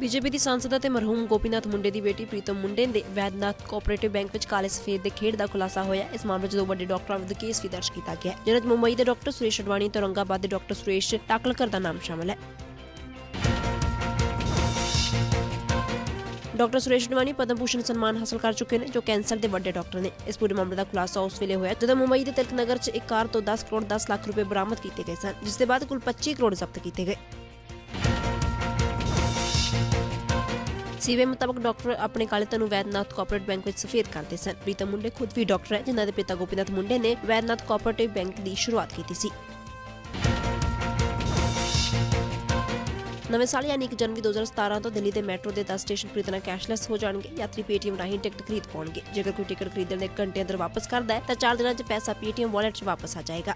BJP ਦੀ ਸਾਂਸਦ ਅਤੇ ਮਰਹੂਮ ਗੋਪੀਨਾਥ ਮੁੰਡੇ ਦੀ ਬੇਟੀ ਪ੍ਰੀਤਮ ਮੁੰਡੇ ਦੇ ਵੈਦਨਾਥ ਕੋਆਪਰੇਟਿਵ ਬੈਂਕ ਵਿੱਚ ਕਾਲੇ ਸਫੇਦ ਦੇ ਖੇਡ ਦਾ ਖੁਲਾਸਾ ਹੋਇਆ। ਇਸ ਮਾਮਲੇ 'ਚ ਦੋ ਵੱਡੇ ਡਾਕਟਰਾਂ ਵਿਰੁੱਧ ਕੇਸ ਵੀ ਦਰਜ ਕੀਤਾ ਗਿਆ। ਹੈ ਜਿਨ੍ਹਾਂ 'ਚ ਮੁੰਬਈ ਦੇ ਡਾਕਟਰ ਸੁਰੇਸ਼ ਅਡਵਾਣੀ ਤੇ ਔਰੰਗਾਬਾਦ ਦੇ ਡਾਕਟਰ ਸੁਰੇਸ਼ ਟਾਕਲਕਰ ਦਾ ਨਾਮ ਸ਼ਾਮਲ ਹੈ। ਡਾਕਟਰ ਸੁਰੇਸ਼ ਅਡਵਾਨੀ ਪਦਮ ਭੂਸ਼ਣ ਸਨਮਾਨ ਹਾਸਲ ਕਰ ਚੁੱਕੇ ਨੇ, ਜੋ ਕੈਂਸਰ ਦੇ ਵੱਡੇ ਡਾਕਟਰ ਨੇ। ਇਸ ਪੂਰੇ ਮਾਮਲੇ ਦਾ ਖੁਲਾਸਾ ਉਸ ਵੇਲੇ ਹੋਇਆ, ਜਦੋਂ ਮੁੰਬਈ ਦੇ ਤਿਲਕ ਨਗਰ 'ਚ ਇੱਕ ਕਾਰ ਤੋਂ 10 ਕਰੋੜ 10 ਲੱਖ ਰੁਪਏ ਬਰਾਮਦ ਕੀਤੇ ਗਏ ਸਨ, ਜਿਸ ਦੇ ਬਾਅਦ ਕੁੱਲ 25 ਕਰੋੜ ਜ਼ਬਤ ਕੀਤੇ ਗਏ। ਸੀਬੀਆਈ ਮੁਤਾਬਕ ਡਾਕਟਰ ਆਪਣੇ ਕਾਲੇ ਧਨ ਨੂੰ ਵੈਦਨਾਥ ਕੋਆਪਰੇਟਿਵ ਬੈਂਕ ਵਿੱਚ ਸਫੇਦ ਕਰਦੇ ਸਨ। ਪ੍ਰੀਤਮ ਮੁੰਡੇ ਖੁਦ ਵੀ ਡਾਕਟਰ ਹੈ, ਜਿਨ੍ਹਾਂ ਦੇ ਪਿਤਾ ਗੋਪੀਨਾਥ ਮੁੰਡੇ ਨੇ ਵੈਦਨਾਥ ਕੋਆਪਰੇਟਿਵ ਬੈਂਕ ਦੀ ਸ਼ੁਰੂਆਤ ਕੀਤੀ ਸੀ। ਨਵੇਂ ਸਾਲ ਯਾਨੀ 1 ਜਨਵਰੀ 2017 ਤੋਂ ਦਿੱਲੀ ਦੇ ਮੈਟਰੋ ਦੇ 10 ਸਟੇਸ਼ਨ ਪੂਰੀ ਤਰ੍ਹਾਂ ਕੈਸ਼ਲੈਸ ਹੋ ਜਾਣਗੇ। ਯਾਤਰੀ ਪੇਟੀਐਮ ਰਾਹੀਂ ਟਿਕਟ ਖਰੀਦ ਪਾਉਣਗੇ। ਜੇਕਰ ਕੋਈ ਟਿਕਟ ਖਰੀਦਣ ਦੇ ਘੰਟੇ ਅੰਦਰ ਵਾਪਸ ਕਰਦਾ ਹੈ, ਤਾਂ 4 ਦਿਨਾਂ 'ਚ ਪੈਸਾ ਪੇਟੀਐਮ ਵਾਲਟ 'ਚ ਵਾਪਸ ਆ ਜਾਏਗਾ।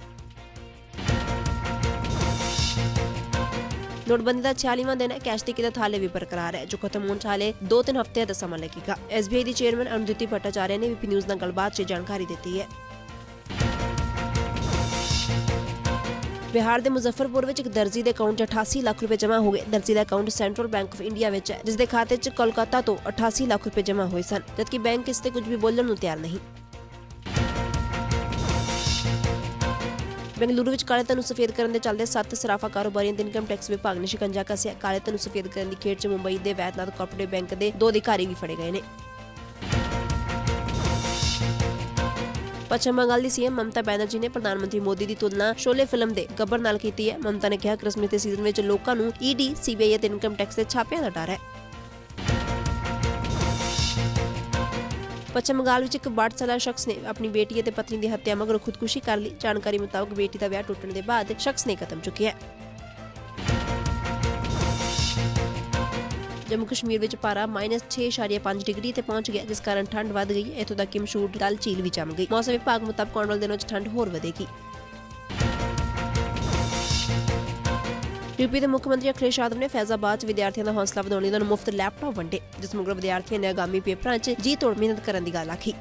ਨੋਟਬੰਦੀ ਦਾ 46ਵਾਂ ਦਿਨ ਹੈ। ਕੈਸ਼ ਦੀ ਕਿਦਤ ਹਾਲੇ ਵੀ ਬਰਕਰਾਰ ਹੈ, ਜੋ ਖਤਮ ਹੋਣ ਹਾਲੇ 2-3 ਹਫ਼ਤਿਆਂ ਦਾ ਸਮਾਂ ਲੱਗੇਗਾ। ਐਸਬੀਆਈ ਦੀ ਚੇਅਰਮੈਨ ਅਨੁਦਿਤੀ ਭੱਟਾਚਾਰਿਆ ਨੇ ਵੀਪੀ ਨਿਊਜ਼ ਨਾਲ ਗੱਲਬਾਤ 'ਚ ਜਾਣਕਾਰੀ ਦਿੱਤੀ ਹੈ। ਬਿਹਾਰ ਦੇ ਮੁਜ਼ੱਫਰਪੁਰ ਵਿੱਚ ਇੱਕ ਦਰਜੀ ਦੇ ਅਕਾਊਂਟ 'ਚ 88 ਲੱਖ ਰੁਪਏ ਜਮ੍ਹਾਂ ਹੋ ਗਏ। ਦਰਜੀ ਦਾ account central bank of India ਵਿੱਚ ਹੈ ਜਿਸ ਦੇ ਖਾਤੇ 'ਚ ਕੋਲਕਾਤਾ ਤੋਂ 88 ਲੱਖ ਰੁਪਏ ਜਮ੍ਹਾਂ ਹੋਏ ਸਨ, ਜਦਕਿ ਬੈਂਕ ਇਸ ਤੇ ਕੁਝ ਵੀ ਬੋਲਣ ਨੂੰ ਤਿਆਰ ਨਹੀਂ। ਬੈਂਗਲੁਰੂ ਵਿੱਚ ਕਾਲੇ ਧਨ ਨੂੰ ਸਫੇਦ ਕਰਨ ਦੇ ਚੱਲਦੇ ਸੱਤ ਸਰਾਫਾ ਕਾਰੋਬਾਰੀਆਂ ਦੇ ਇਨਕਮ ਟੈਕਸ ਵਿਭਾਗ ਨੇ ਸ਼ਿਕੰਜਾ ਕੱਸਿਆ। ਕਾਲੇ ਧਨ ਨੂੰ ਸਫੇਦ ਕਰਨ ਦੀ ਖੇਡ 'ਚ ਮੁੰਬਈ ਦੇ ਵੈਦਨਾਥ ਕੋਆਪਰੇਟਿਵ ਬੈਂਕ ਦੇ ਦੋ ਅਧਿਕਾਰੀ ਵੀ ਫੜੇ ਗਏ ਨੇ। ਪੱਛਮ ਬੰਗਾਲ ਦੀ ਸੀਐਮ ਮਮਤਾ ਬੈਨਰਜੀ ਨੇ ਪ੍ਰਧਾਨ ਮੰਤਰੀ ਮੋਦੀ ਦੀ ਤੁਲਨਾ ਸ਼ੋਲੇ ਫਿਲਮ ਦੇ ਗੱਬਰ ਨਾਲ ਕੀਤੀ ਹੈ। ਮਮਤਾ ਨੇ ਕਿਹਾ, ਕ੍ਰਿਸਮਸ ਦੇ ਸੀਜ਼ਨ ਵਿੱਚ ਲੋਕਾਂ ਨੂੰ ਈਡੀ ਸੀਬੀਆਈ ਅਤੇ ਇਨਕਮ ਟੈਕਸ ਦੇ ਛਾਪਿਆਂ ਦਾ ਡਰ ਹੈ। ਪੱਛਮ ਬੰਗਾਲ ਵਿੱਚ ਇੱਕ 62 ਸਾਲਾ ਸ਼ਖਸ ਨੇ ਆਪਣੀ ਬੇਟੀ ਅਤੇ ਪਤਨੀ ਦੀ ਹੱਤਿਆ ਮਗਰੋਂ ਖੁਦਕੁਸ਼ੀ ਕਰ ਲਈ। ਜਾਣਕਾਰੀ ਮੁਤਾਬਕ ਬੇਟੀ ਦਾ ਵਿਆਹ ਟੁੱਟਣ ਦੇ ਬਾਅਦ ਸ਼ਖਸ ਨੇ ਕਦਮ ਚੁੱਕਿਆ ਜੰਮੂ ਕਸ਼ਮੀਰ ਵਿੱਚ ਪਾਰਾ -6.5 ਡਿਗਰੀ ਤੇ ਪਹੁੰਚ ਗਿਆ, ਜਿਸ ਕਾਰਨ ਠੰਡ ਵੱਧ ਗਈ। ਹੈ। ਇੱਥੋਂ ਤੱਕ ਕਿ ਮਸ਼ਹੂਰ ਡਲ ਝੀਲ ਵੀ ਜੰਮ ਗਈ। ਮੌਸਮ ਵਿਭਾਗ ਮੁਤਾਬਕ ਆਉਣ ਵਾਲੇ ਦਿਨਾਂ 'ਚ ਠੰਡ ਹੋਰ ਵਧੇਗੀ। ਯੂਪੀ ਦੇ ਮੁੱਖ ਮੰਤਰੀ ਅਖਿਲੇਸ਼ ਯਾਦਵ ਨੇ ਫੈਜ਼ਾਬਾਦ 'ਚ ਵਿਦਿਆਰਥੀਆਂ ਦਾ ਹੌਸਲਾ ਵਧਾਉਣ ਲਈ ਉਹਨਾਂ ਨੂੰ ਮੁਫਤ ਲੈਪਟਾਪ ਵੰਡੇ, ਜਿਸ ਮਗਰੋਂ ਵਿਦਿਆਰਥੀਆਂ ਨੇ ਆਗਾਮੀ ਪੇਪਰਾਂ 'ਚ ਜੀ ਤੋੜ ਮਿਹਨਤ ਕਰਨ ਦੀ ਗੱਲ ਆਖੀ।